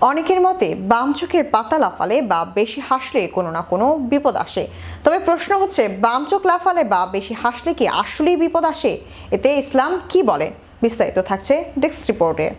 অনেকের মতে বাম চোখের পাতা লাফালে বা বেশি হাসলে কোনো না কোনো বিপদ আসে। তবে প্রশ্ন হচ্ছে, বাম চোখ লাফালে বা বেশি হাসলে কি আসলেই বিপদ আসে? এতে ইসলাম কি বলে? বিস্তারিত থাকছে ডেস্ক রিপোর্টে।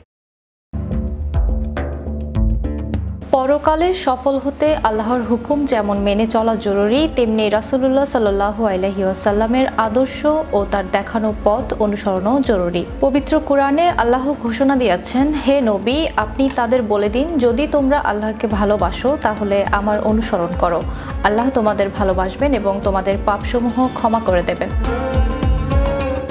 পরকালে সফল হতে আল্লাহর হুকুম যেমন মেনে চলা জরুরি, তেমনি রাসুলুল্লাহ সাল্লু আলহিউসাল্লামের আদর্শ ও তার দেখানো পথ অনুসরণও জরুরি। পবিত্র কোরআনে আল্লাহ ঘোষণা দিয়েছেন, হে নবী, আপনি তাদের বলে দিন, যদি তোমরা আল্লাহকে ভালোবাসো, তাহলে আমার অনুসরণ করো। আল্লাহ তোমাদের ভালোবাসবেন এবং তোমাদের পাপসমূহ ক্ষমা করে দেবেন।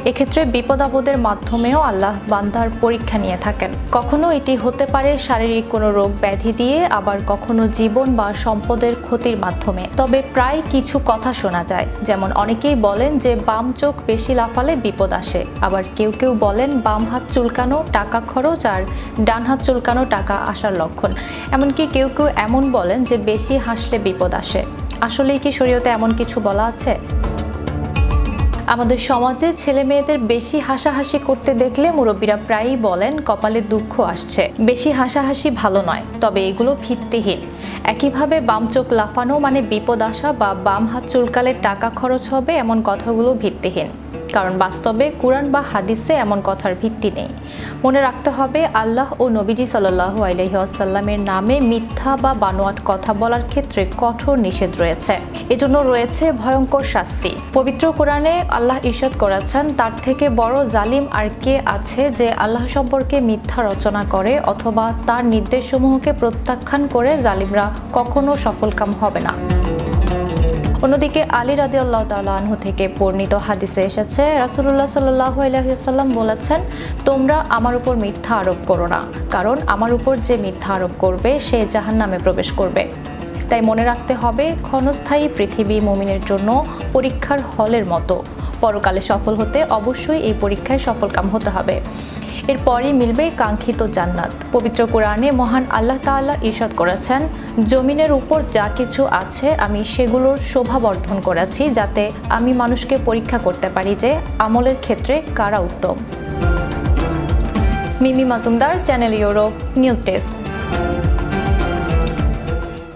এক্ষেত্রে বিপদ আপদের মাধ্যমেও আল্লাহ বান্দার পরীক্ষা নিয়ে থাকেন। কখনো এটি হতে পারে শারীরিক কোনো রোগ ব্যাধি দিয়ে, আবার কখনো জীবন বা সম্পদের ক্ষতির মাধ্যমে। তবে প্রায় কিছু কথা শোনা যায়, যেমন অনেকেই বলেন যে বাম চোখ বেশি লাফালে বিপদ আসে। আবার কেউ কেউ বলেন বাম হাত চুলকানো টাকা খরচ আর ডান হাত চুলকানো টাকা আসার লক্ষণ। এমনকি কেউ কেউ এমন বলেন যে বেশি হাসলে বিপদ আসে। আসলেই কি শরীয়তে এমন কিছু বলা আছে? আমাদের সমাজে ছেলে মেয়েদের বেশি হাসাহাসি করতে দেখলে মুরব্বীরা প্রায়ই বলেন, কপালে দুঃখ আসছে। বেশি হাসাহাসি ভালো নয়, তবে এগুলো ভিত্তিহীন। একইভাবে বাম চোখ লাফানো মানে বিপদ আসা বা বাম হাত চুলকালে টাকা খরচ হবে এমন কথাগুলো ভিত্তিহীন। কারণ বাস্তবে কোরআন বা হাদিসে এমন কথার ভিত্তি নেই। মনে রাখতে হবে, আল্লাহ ও নবীজি সাল্লাহ আলহিহাসাল্লামের নামে মিথ্যা বা বানোয়াট কথা বলার ক্ষেত্রে কঠোর নিষেধ রয়েছে। এজন্য রয়েছে ভয়ঙ্কর শাস্তি। পবিত্র কোরআনে আল্লাহ ইরশাদ করেছেন, তার থেকে বড় জালিম আর কে আছে যে আল্লাহ সম্পর্কে মিথ্যা রচনা করে অথবা তার নির্দেশসমূহকে প্রত্যাখ্যান করে জালিমরা কখনো সফলকাম হবে না। অন্যদিকে আলী রাদি আল্লাহ তালাহ থেকে বর্ণিত হাদিসে এসেছে রাসুল্লাহ সাল্লাহ আলহিসাল্লাম বলেছেন, তোমরা আমার উপর মিথ্যা আরোপ করো না, কারণ আমার উপর যে মিথ্যা আরোপ করবে, সে জাহান নামে প্রবেশ করবে। তাই মনে রাখতে হবে, ক্ষণস্থায়ী পৃথিবী মুমিনের জন্য পরীক্ষার হলের মতো। পরকালে সফল হতে অবশ্যই এই পরীক্ষায় সফলকাম হতে হবে। এরপরই মিলবে কাঙ্ক্ষিত জান্নাত। পবিত্র কোরআনে মহান আল্লাহ তাআলা ঈর্ষাদ করেছেন, জমিনের উপর যা কিছু আছে আমি সেগুলোর শোভা বর্ধন করেছি যাতে আমি মানুষকে পরীক্ষা করতে পারি যে আমলের ক্ষেত্রে কারা উত্তম। Mimi Majumdar, channel Europe, news desk.